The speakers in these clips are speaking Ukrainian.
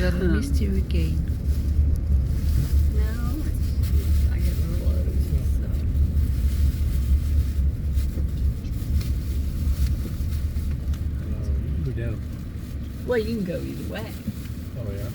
that mystery? No, I get. So. Uh, you can go down. Well, you can go either way. Oh yeah.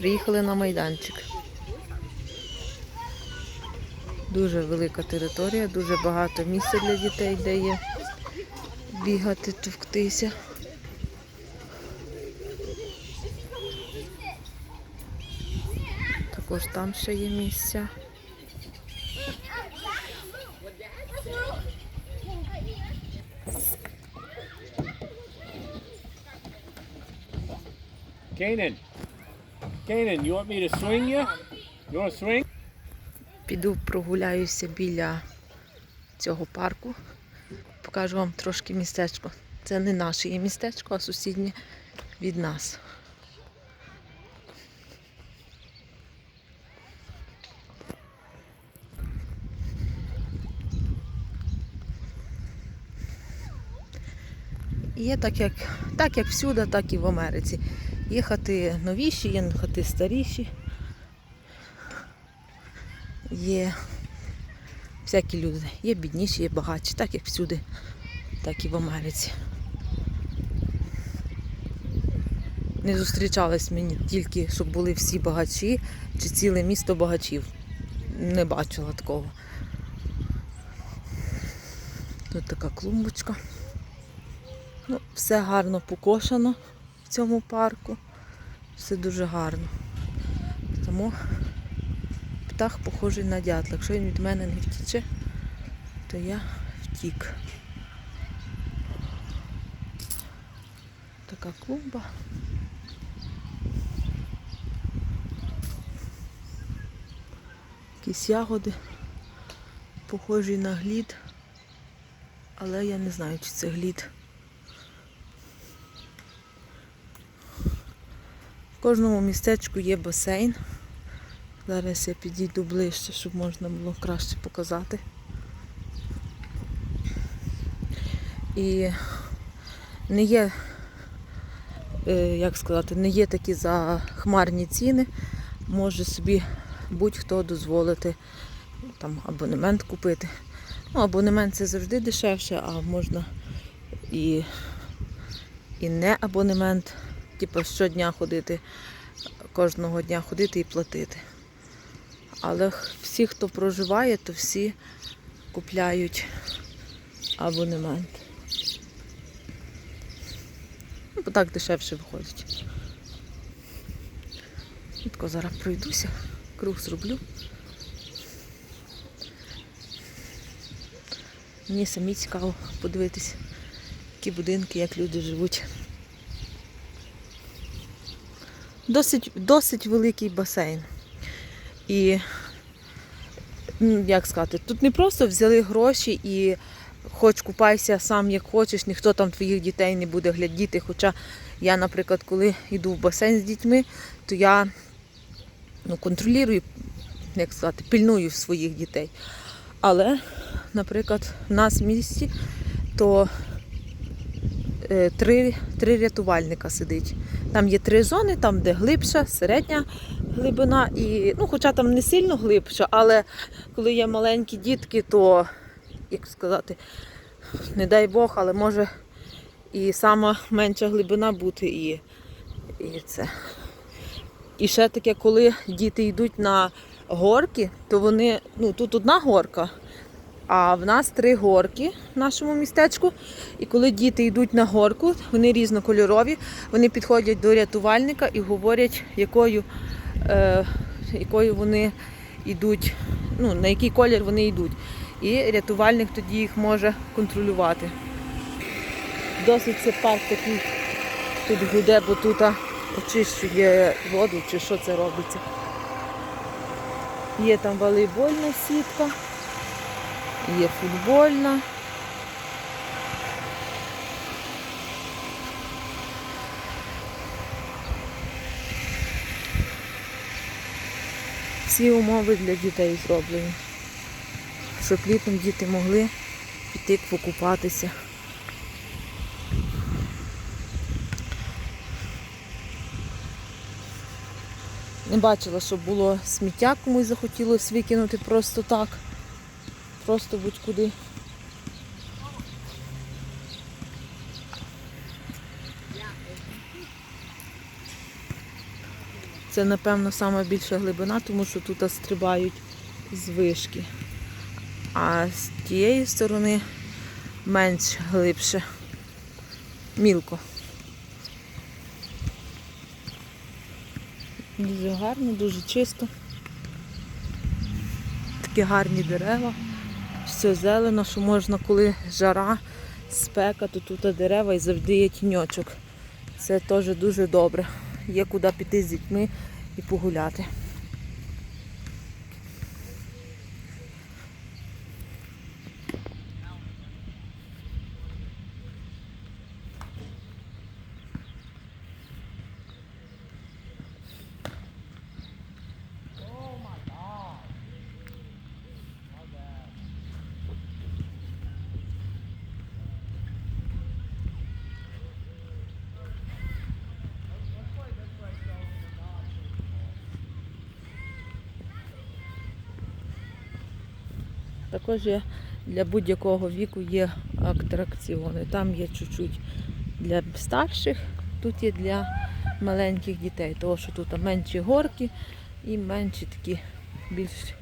Приїхали на майданчик. Дуже велика територія, дуже багато місця для дітей, де є бігати, товктися. Також там ще є місця. Kanan, Kanan, you want me to swing you? You want to swing? Піду прогуляюся біля цього парку. Покажу вам трошки містечко. Це не наше є містечко, а сусіднє від нас. Є так як, так як всюди, так і в Америці. Є хати новіші, є хати старіші. Є всякі люди. Є бідніші, є багатші, так як всюди, так і в Америці. Не зустрічались мені тільки, щоб були всі багачі чи ціле місто багачів. Не бачила такого. Тут така клумбочка. Ну, все гарно покошено в цьому парку. Все дуже гарно. Тому птах похожий на дятла. Якщо він від мене не втіче, то я втік. Така клумба. Якісь ягоди, похожі на глід, але я не знаю, чи це глід. В кожному містечку є басейн. Зараз я підійду ближче, щоб можна було краще показати. І не є, е, як сказати, не є такі захмарні ціни. Може собі будь-хто дозволити там абонемент купити. Ну, абонемент це завжди дешевше, а можна і, і не абонемент, типу щодня ходити, кожного дня ходити і платити. Але всі, хто проживає, то всі купляють абонемент. Ну, бо так дешевше виходить. Чітко зараз пройдуся, круг зроблю. Мені самі цікаво подивитись, які будинки, як люди живуть. Досить, досить великий басейн. І, як сказати, тут не просто взяли гроші і хоч купайся сам як хочеш, ніхто там твоїх дітей не буде глядіти. Хоча я, наприклад, коли йду в басейн з дітьми, то я ну, контролюю, як сказати, пильную своїх дітей. Але, наприклад, в нас в місті то е, три, три рятувальника сидить. Там є три зони, там де глибша, середня глибина, і, ну, хоча там не сильно глибша, але коли є маленькі дітки, то, як сказати, не дай Бог, але може і сама менша глибина бути і, і це. І ще таке, коли діти йдуть на горки, то вони, ну тут одна горка, а в нас три горки в нашому містечку. І коли діти йдуть на горку, вони різнокольорові, вони підходять до рятувальника і говорять, якою, е, якою вони йдуть, ну, на який колір вони йдуть. І рятувальник тоді їх може контролювати. Досить це парк такий тут гуде, бо тут очищує воду чи що це робиться. Є там волейбольна сітка, є футбольна. Всі умови для дітей зроблені, щоб літом діти могли піти покупатися. Не бачила, щоб було сміття комусь захотілося викинути просто так. Просто будь-куди. Це, напевно, сама більша глибина, тому що тут стрибають з вишки. А з тієї сторони менш глибше. Мілко. Дуже гарно, дуже чисто. Такі гарні дерева. Все зелено, що можна, коли жара, спека, то тут дерева і завжди є тіньочок. Це теж дуже добре. Є куди піти з дітьми і погуляти. Також є для будь-якого віку є атракціони. Там є чуть-чуть для старших, тут є для маленьких дітей, тому що тут менші горки і менші такі більш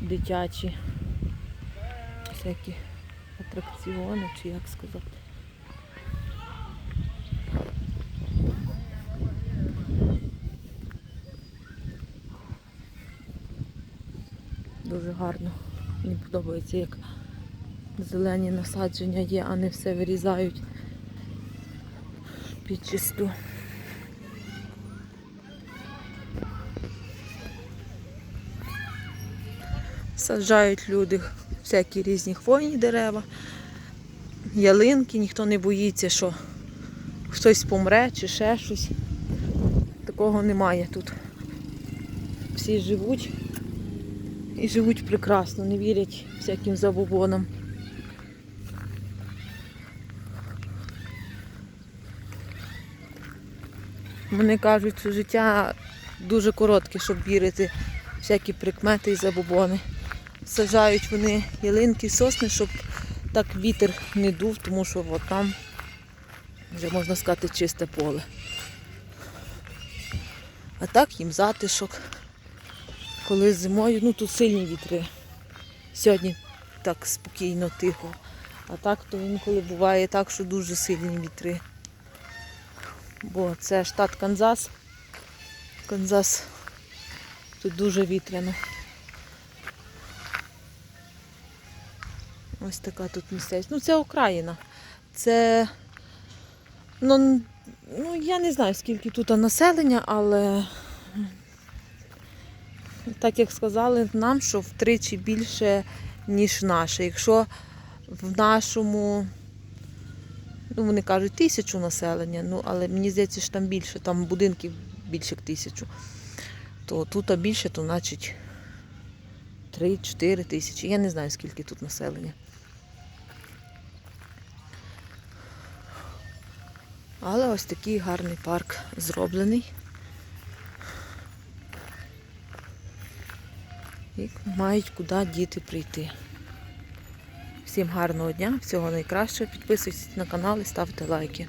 дитячі всякі атракціони, чи як сказати. Дуже гарно. Подобається, як зелені насадження є, а не все вирізають під чисту. Саджають люди всякі різні хвойні дерева, ялинки, ніхто не боїться, що хтось помре чи ще щось. Такого немає тут. Всі живуть і живуть прекрасно, не вірять всяким забобонам. Вони кажуть, що життя дуже коротке, щоб вірити всякі прикмети і забобони. Саджають вони ялинки, сосни, щоб так вітер не дув, тому що от там вже можна сказати чисте поле. А так їм затишок коли зимою, ну тут сильні вітри. Сьогодні так спокійно, тихо. А так то інколи буває так, що дуже сильні вітри. Бо це штат Канзас. Канзас тут дуже вітряно. Ось така тут місцевість. Ну це Україна. Це ну, ну я не знаю скільки тут населення, але так як сказали нам, що втричі більше, ніж наше. Якщо в нашому, ну вони кажуть, тисячу населення, ну але мені здається, що там більше, там будинків більше як тисячу, то тут більше, то значить 3-4 тисячі. Я не знаю, скільки тут населення. Але ось такий гарний парк зроблений. Мають куди діти прийти. Всім гарного дня, всього найкращого. Підписуйтесь на канал і ставте лайки.